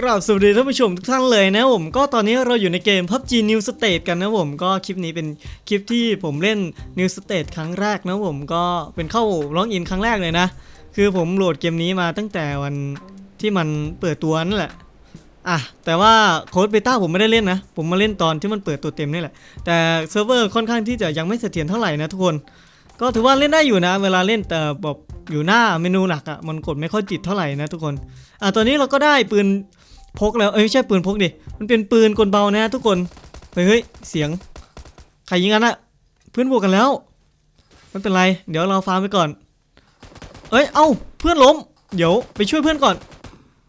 กราบสวัสดีท่านผู้ชมทุกท่านเลยนะผมก็ตอนนี้เราอยู่ในเกม PUBG New State กันนะผมก็คลิปนี้เป็นคลิปที่ผมเล่น New State ครั้งแรกนะผมก็เป็นเข้าล็อกอินครั้งแรกเลยนะ คือผมโหลดเกมนี้มาตั้งแต่วันที่มันเปิดตัวนั่นแหละอะแต่ว่าโค้ดเบต้าผมไม่ได้เล่นนะ ผมมาเล่นตอนที่มันเปิดตัวเต็มนี่แหละ แต่เซิร์ฟเวอร์ค่อนข้างที่จะยังไม่เสถียรเท่าไหร่นะทุกคน ก็ถือว่าเล่นได้อยู่นะ เวลาเล่นแต่แบบอยู่หน้าเมนูหลักอะ่ะมันกดไม่ค่อยจิตเท่าไหร่นะทุกคนอะตอนนี้เราก็ได้ปืน พกแล้วเอ้ยไม่ใช่ปืนพกดิมันเป็นปืนกลเบานะทุกคนเฮ้ยเฮ้ยเสียงใครยิงกันอะเพื่อนบวกกันแล้วไม่เป็นไร เดี๋ยวเราฟาร์มไปก่อน เอ้ยเอ้าเพื่อนล้ม เดี๋ยวไปช่วยเพื่อนก่อน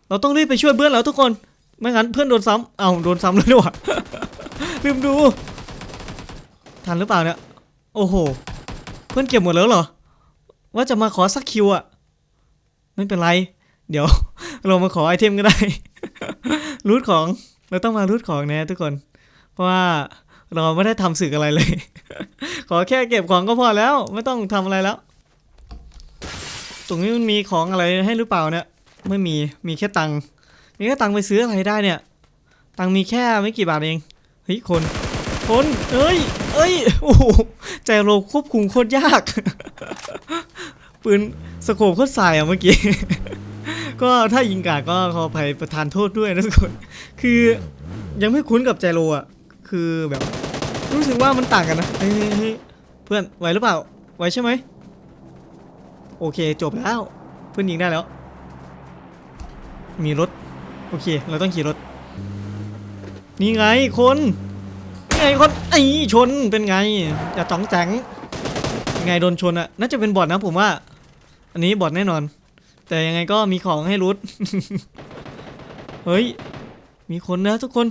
เราต้องรีบไปช่วยเพื่อนแล้วทุกคนไม่งั้นเพื่อนโดนซ้ำเอ้าโดนซ้ำแล้วด้วยว่ะลืมดูทันหรือเปล่าเนี่ยโอ้โห เพื่อนเก็บหมดแล้วเหรอ ว่าจะมาขอสักคิวอะไม่เป็นไร เดี๋ยว เรามาขอไอเทมก็ได้ รูทของ เราต้องมารูทของนะทุกคน เพราะว่าเราไม่ได้ทำสึกอะไรเลย ขอแค่เก็บของก็พอแล้ว ไม่ต้องทำอะไรแล้ว ตรงนี้มันมีของอะไรให้หรือเปล่าเนี่ย ไม่มี มีแค่ตังค์มีแค่ตังค์ไปซื้ออะไรได้เนี่ย ตังค์มีแค่ไม่กี่บาทเอง เฮ้ย คน คน เอ้ย เอ้ย โอ้โห ใจเราควบคุมโคตรยาก ปืนสโคปโคตรสายอะเมื่อกี้ ก็ถ้ายิงกาดก็ขออภัยประทานโทษด้วยนะทุกคน คือยังไม่คุ้นกับใจโลอะ คือแบบรู้สึกว่ามันต่างกันนะเฮ้ยเพื่อนไหวหรือเปล่า ไหวใช่ไหม โอเคจบแล้ว เพื่อนยิงได้แล้ว มีรถ โอเค เราต้องขี่รถ นี่ไงคนนี่ไงคนไอ้ชนเป็นไงอย่าจ้องแจงยังไงโดนชนอะน่าจะเป็นบอทนะผมว่า อันนี้บอทแน่นอน แต่ยังไงก็มีของให้รุด เฮ้ย มีคนนะทุกคน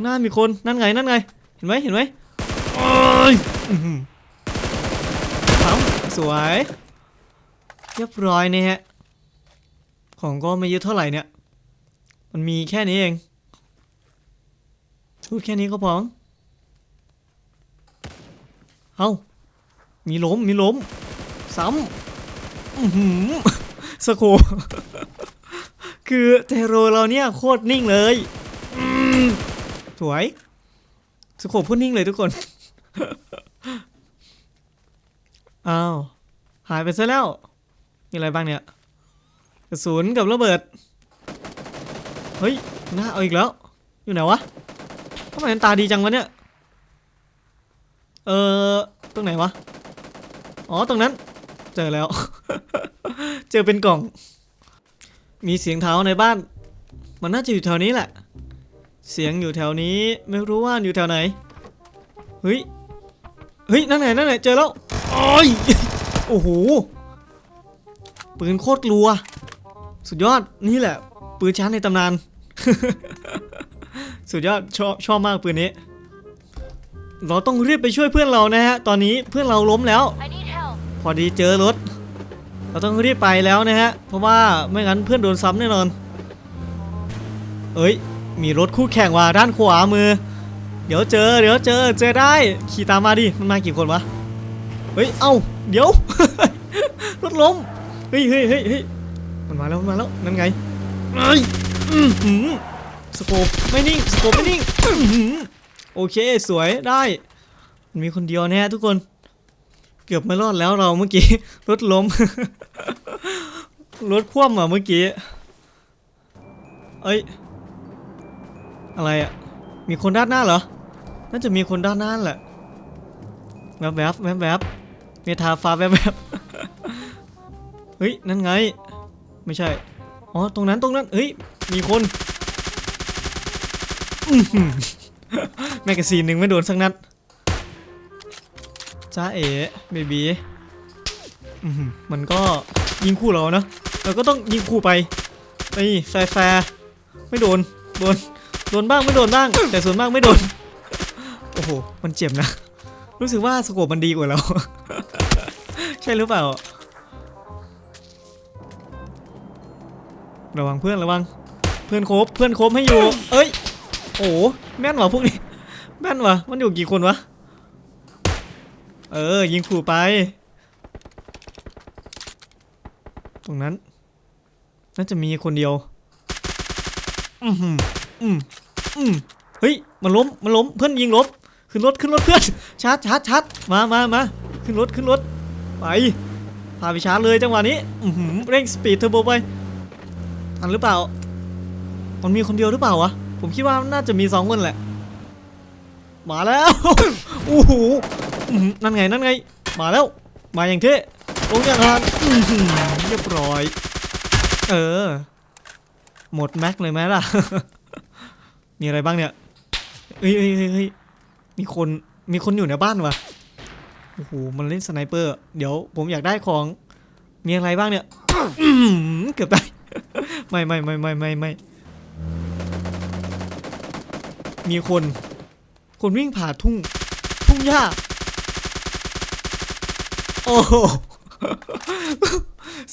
หน้ามีคนนั่นไงนั่นไง เห็นไหมเห็นไหมโอ้ยสามสวย เรียบร้อยเนี่ยฮะ ของก็ไม่เยอะเท่าไหร่เนี่ย มันมีแค่นี้เองพูดแค่นี้ก็พองเอ้ามีล้ม มีล้ม ซ้ำ อื้อหือ สโคคือเทโรเราเนี่ยโคตรนิ่งเลยสวยสโคปโคตรนิ่งเลยทุกคน อ้าว หายไปซะแล้ว มีอะไรบ้างเนี่ยกระสุนกับระเบิด เฮ้ยน่าเอาอีกแล้ว อยู่ไหนวะทำไมตาดีจังวะเนี่ย เออตรงไหนวะ อ๋อ ตรงนั้น เจอแล้ว เจอเป็นกล่อง มีเสียงเท้าในบ้าน มันน่าจะอยู่แถวนี้แหละ เสียงอยู่แถวนี้ ไม่รู้ว่าอยู่แถวไหน เฮ้ย เฮ้ย นั่นไงนั่นไงเจอแล้วโอ้ยโอ้โห ปืนโคตรรัว สุดยอด นี่แหละ ปืนชั้นในตำนาน สุดยอด ชอบ ชอบมากปืนนี้ เราต้องรีบไปช่วยเพื่อนเรานะฮะ ตอนนี้เพื่อนเราล้มแล้ว I need help. พอดีเจอรถ เราต้องรีบไปแล้วนะฮะ เพราะว่าไม่งั้นเพื่อนโดนซ้ำแน่นอน เอ้ย มีรถคู่แข่งว่ะด้านขวามือ เดี๋ยวเจอ เดี๋ยวเจอ เจอได้ ขี่ตามมาดิ มันมากี่คนวะ เฮ้ย เอ้า เดี๋ยว รถล้ม เฮ้ยเฮ้ยเฮ้ยเฮ้ยมันมาแล้วมันมาแล้ว นั่นไงเอ้ยสโคปไม่นิ่ง สโคปไม่นิ่ง โอเค สวย ได้ มีคนเดียวแน่ทุกคน เกือบไม่รอดแล้วเราเมื่อกี้ รถล้ม รถคว่ำอะเมื่อกี้ เอ้ย อะไรอะ มีคนด้านหน้าเหรอ น่าจะมีคนด้านหน้าแหละ แวบแวบแวบแวบเมทาฟ้าแวบแวบเฮ้ย นั่นไง ไม่ใช่ อ๋อ ตรงนั้นตรงนั้น เฮ้ย มีคนอื้อหือแมกกาซีนหนึ่งไม่โดนสักนัด จ้าเอ๋เบบี้มันก็ยิงคู่เราเนอะเราก็ต้องยิงคู่ไปนี่แฟร์แฟร์ไม่โดนโดนโดนบ้างไม่โดนบ้าง แต่ส่วนมากไม่โดน โอ้โห มันเจ็บนะ รู้สึกว่าสโคปมันดีกว่าเรา ใช่หรือเปล่า ระวังเพื่อนระวัง เพื่อนโคบเพื่อนโคบให้อยู่ เอ้ย โอ้แม่นว่ะพวกนี้ แม่นว่ะมันอยู่กี่คนวะ เออ ยิงขู่ไป ตรงนั้น น่าจะมีคนเดียวอืมอืมอืมอืมเฮ้ย มันล้ม มันล้ม เพื่อนยิงล้ม ขึ้นรถ ขึ้นรถเพื่อน ชาร์จชาร์จชาร์จมามามาขึ้นรถ ขึ้นรถ ไป พาไปชาร์จเลยจังหวะนี้ อือหือเร่งสปีดเทอร์โบไป ทันหรือเปล่า มันมีคนเดียวหรือเปล่าวะ ผมคิดว่าน่าจะมีสองคนแหละ มาแล้ว โอ้โหอื้อหือ นั่นไงนั่นไง มาแล้ว มาอย่างเท่ลงอย่างนั้นเรียบร้อย เออ หมดแม็กเลยไหมล่ะ มีอะไรบ้างเนี่ยเฮ้ยเฮ้ยเฮ้ยมีคนมีคนอยู่ในบ้านวะโอ้โหมันเล่นสไนเปอร์ เดี๋ยวผมอยากได้ของ มีอะไรบ้างเนี่ยเกือบได้ ไม่ไม่ไม่ไม่ไม่ไม่มีคน คนวิ่งผ่าทุ่ง ทุ่งหญ้า โอ้โห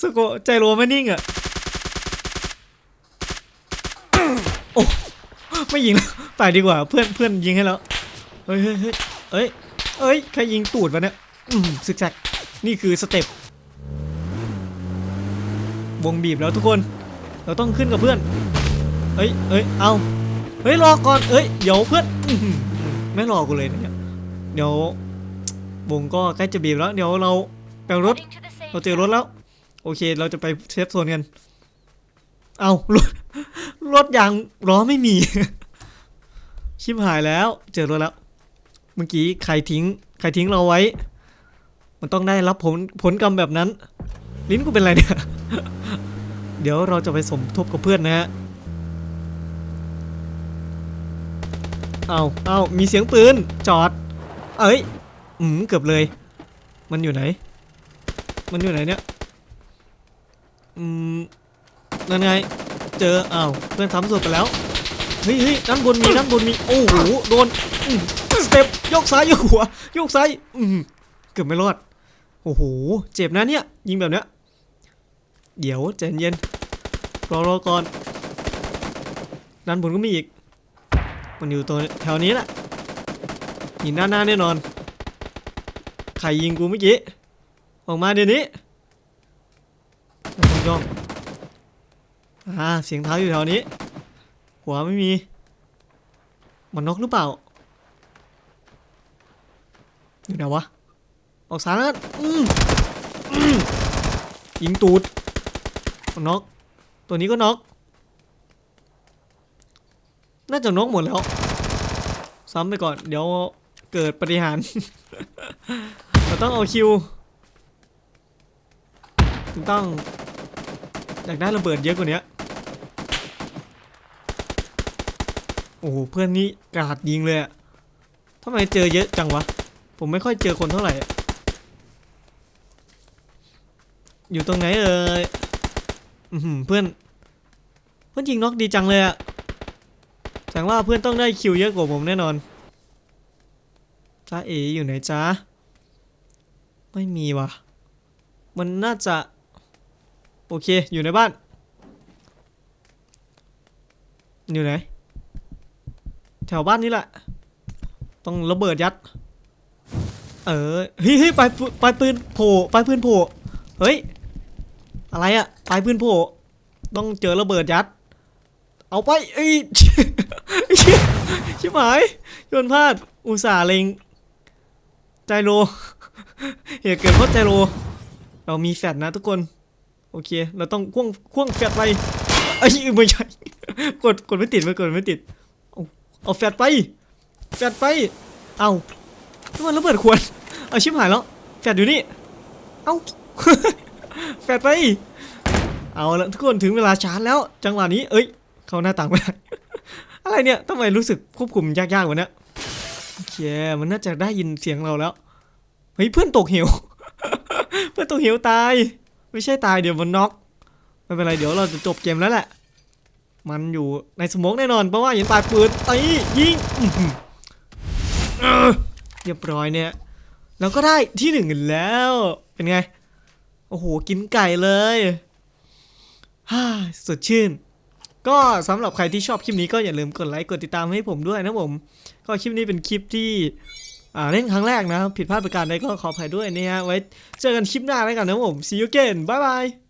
สโกใจโรไม่นิ่งอะโอ้ไม่ยิงแล้วไปดีกว่าเพื่อนเพื่อนยิงให้แล้วเฮ้ยเฮ้ยเฮ้ยเอ้ยเอ้ยใครยิงตูดวะเนี่ยอืมซึกแซกนี่คือสเต็ปวงบีบแล้วทุกคน เราต้องขึ้นกับเพื่อนเอ้ยเอ้ยเอาเฮ้ยรอก่อนเอ้ยเดี๋ยวเพื่อนไม่รอกูเลยนะเนี่ยเดี๋ยว วงก็ใกล้จะบีบแล้ว เดี๋ยวเราแปลงรถ เราเจอรถแล้ว โอเค เราจะไปเซฟโซนกัน เอารถรถยางล้อไม่มี ชิบหายแล้ว เจอรถแล้ว เมื่อกี้ใครทิ้ง ใครทิ้งเราไว้ มันต้องได้รับผลผลกรรมแบบนั้น ลิ้นกูเป็นไรเนี่ย เดี๋ยวเราจะไปสมทบกับเพื่อนนะฮะเอาเอามีเสียงปืน จอด เอ้ย อืมเกือบเลย มันอยู่ไหน มันอยู่ไหนเนี่ย อืมนั่นไง เจออ้าวเพื่อนทำสุดไปแล้ว เฮ้ยเฮ้ยด้านบนมีด้านบนมี โอ้โห โดนสเต็ปยกซ้ายยกหัวยกซ้ายอืมเกือบไม่รอด โอ้โห เจ็บนะเนี่ย ยิงแบบเนี้ย เดี๋ยวใจเย็นรอรอก่อนด้านบนก็มีอีก มันอยู่ตัวแถวนี้แหละหินหน้าหน้าแน่นอน รยิงกูเมื่อกี้ ออกมาเดี๋ยวนี้ย่องอ่าเสียงเท้าอยู่แถวนี้ หัวไม่มี มันนกหรือเปล่า อยู่ไหนวะ ออกสารแล้วกันอืมอืมยิงตูดมันนก ตัวนี้ก็นก น่าจะนกหมดแล้ว ซ้ำไปก่อน เดี๋ยวเกิดปฏิหาร เราต้องเอาคิวต้องอยากได้ระเบิดเยอะกว่านี้โอ้โหเพื่อนนี่กราดยิงเลยอะทำไมเจอเยอะจังวะ ผมไม่ค่อยเจอคนเท่าไหร่ อยู่ตรงไหนเอ่ยเพื่อน เพื่อนยิงน็อกดีจังเลยอะแสดงว่าเพื่อนต้องได้คิวเยอะกว่าผมแน่นอนจ้าเออยู่ไหนจ้า ไม่มีว่ะมันน่าจะ โอเคอยู่ในบ้าน อยู่ไหน แถวบ้านนี่แหละ ต้องระเบิดยัด เออเฮ้ยเฮ้ยปลายปืนปลายปืนโผล่ปลายปืนโผล่เฮ้ย อะไรอะปลายปืนโผล่ต้องเจอระเบิดยัด เอาไปเอ้ยชิบหายโยนพลาดอุตส่าห์เล็งใจโล เหตุเกิดเพราะใจโลเรามีแฟดนะทุกคน โอเค เราต้องควงควงแฟดไปไอ้ยไม่ใช่ กดกดไม่ติดไม่กดไม่ติด เอาเอาแฟดไป แฟดไป เอาทำไมระเบิดควรเอาชิบหายแล้ว แฟดอยู่นี่ เอาแฟดไป เอาละทุกคนถึงเวลาชาร์จแล้ว จังหวะนี้ เอ้ย เข้าหน้าต่างไม่ได้อะไรเนี่ยทำไมรู้สึกควบคุมยากๆวะเนี่ยโอเค มันน่าจะได้ยินเสียงเราแล้ว เฮ้ยเพื่อนตกเหว เพื่อนตกเหวตาย ไม่ใช่ตายเดี๋ยวมันน็อกไม่เป็นไรเดี๋ยวเราจะจบเกมแล้วแหละ มันอยู่ในสมองแน่นอนเพราะว่าเห็นปลายปืนไอ้ยิงเรียบร้อยเนี่ยเราก็ได้ที่หนึ่งแล้วเป็นไง โอ้โหกินไก่เลยฮ่าสดชื่น ก็สำหรับใครที่ชอบคลิปนี้ก็อย่าลืมกดไลค์กดติดตามให้ผมด้วยนะผม ก็คลิปนี้เป็นคลิปที่ เล่นครั้งแรกนะ ผิดพลาดประการใดก็ขออภัยด้วยนะฮะไว้เจอกันคลิปหน้าแล้วกันนะผม see you again bye bye